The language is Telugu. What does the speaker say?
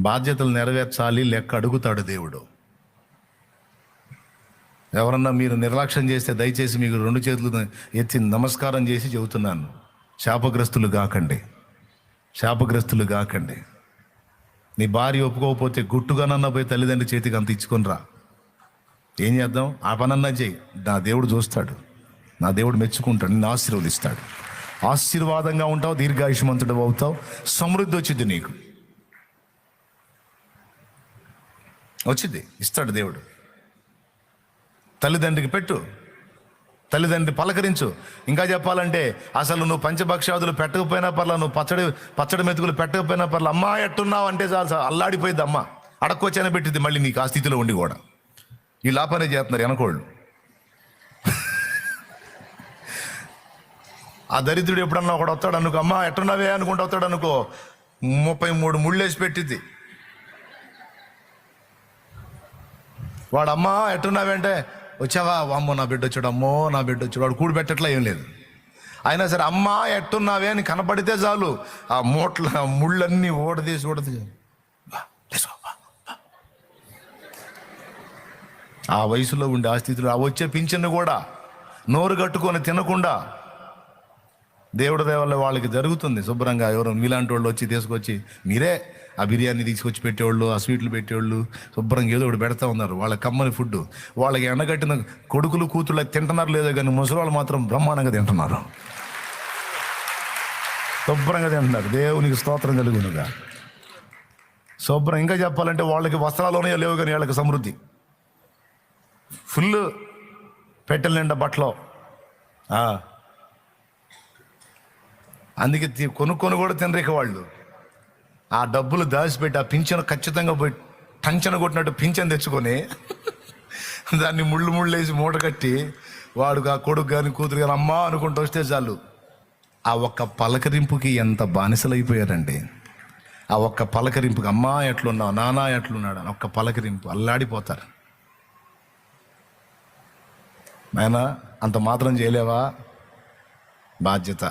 బాధ్యతలు నెరవేర్చాలి లెక్క అడుగుతాడు దేవుడు. ఎవరన్నా మీరు నిర్లక్ష్యం చేస్తే దయచేసి మీకు రెండు చేతులు ఎత్తి నమస్కారం చేసి చెబుతున్నాను. శాపగ్రస్తులు కాకండి. శాపగ్రస్తులు కాకండి. నీ భార్య ఒప్పుకోకపోతే గుట్టుగానన్నా పోయి తల్లిదండ్రి చేతికి అంత ఇచ్చుకునిరా ఏం చేద్దాం? ఆ పనన్నా చేయి. నా దేవుడు చూస్తాడు. నా దేవుడు మెచ్చుకుంటాడు. నిన్ను ఆశీర్వదిస్తాడు. ఆశీర్వాదంగా ఉంటావు దీర్ఘాయుష్మంతుడు అవుతావు. సమృద్ధి వచ్చింది నీకు. వచ్చింది. ఇస్తాడు దేవుడు. తల్లిదండ్రికి పెట్టు. తల్లిదండ్రి పలకరించు. ఇంకా చెప్పాలంటే అసలు నువ్వు పంచభక్షాదులు పెట్టకపోయినా పర్లా నువ్వు పచ్చడి పచ్చడి మెతుకులు పెట్టకపోయినా పర్లా అమ్మా ఎట్టున్నావు అంటే చాలు అల్లాడిపోయింది అమ్మ. అడక్కొచ్చైనా పెట్టింది మళ్ళీ నీకు ఆ స్థితిలో ఉండి కూడా. ఈ లాపనే చేస్తున్నారు వెనకోళ్ళు. ఆ దరిద్రుడు ఎప్పుడన్నా ఒకడు వస్తాడు అనుకో అమ్మా ఎట్టున్నావే అనుకుంటూ వస్తాడు అనుకో ముప్పై మూడు ముళ్ళేసి పెట్టింది. వాడమ్మా ఎట్టున్నావేంటే? వచ్చావా? అమ్మో నా బిడ్డ వచ్చాడు అమ్మో నా బిడ్డ వచ్చాడు. వాడు కూడిపెట్టట్లా ఏం లేదు. అయినా సరే అమ్మా ఎట్టున్నావే అని కనపడితే చాలు. ఆ మూట్ల ముళ్ళన్నీ ఓడదీసి ఓడది ఆ వయసులో ఉండే ఆ స్థితిలో ఆ వచ్చే పింఛన్ను కూడా నోరు కట్టుకొని తినకుండా దేవుడి దేవల్ల వాళ్ళకి జరుగుతుంది. శుభ్రంగా ఎవరు మీలాంటి వాళ్ళు వచ్చి తీసుకొచ్చి మీరే ఆ బిర్యానీ తీసుకొచ్చి పెట్టేవాళ్ళు ఆ స్వీట్లు పెట్టేవాళ్ళు శుభ్రంగా ఏదో ఒకటి పెడతా ఉన్నారు. వాళ్ళ కమ్మని ఫుడ్ వాళ్ళకి ఎండగట్టిన కొడుకులు కూతుళ్ళు తింటున్నారు లేదో కానీ ముసలి వాళ్ళు మాత్రం బ్రహ్మాండంగా తింటున్నారు. శుభ్రంగా తింటున్నారు. దేవునికి స్తోత్రం కలుగునుగా. శుభ్రం. ఇంకా చెప్పాలంటే వాళ్ళకి వస్త్రాలోనే లేవు కానీ వాళ్ళకి సమృద్ధి. ఫుల్ పెట్టెల నిండా బట్టలు. అందుకే తి- కొనుక్కొని కూడా తినరేక వాళ్ళు. ఆ డబ్బులు దాచిపెట్టి ఆ పింఛను ఖచ్చితంగా పోయి టంచన కొట్టినట్టు పింఛన్ తెచ్చుకొని దాన్ని ముళ్ళు ముళ్ళు వేసి మూట కట్టి వాడు ఆ కొడుకు కానీ కూతురు కానీ అమ్మా అనుకుంటూ వస్తే చాలు. ఆ ఒక్క పలకరింపుకి ఎంత బానిసలైపోయారండి. ఆ ఒక్క పలకరింపుకి అమ్మా ఎట్లున్నావు నానా ఎట్లున్నాడు అని ఒక్క పలకరింపు అల్లాడిపోతారు. నాయనా అంత మాత్రం చేయలేవా? బాధ్యత.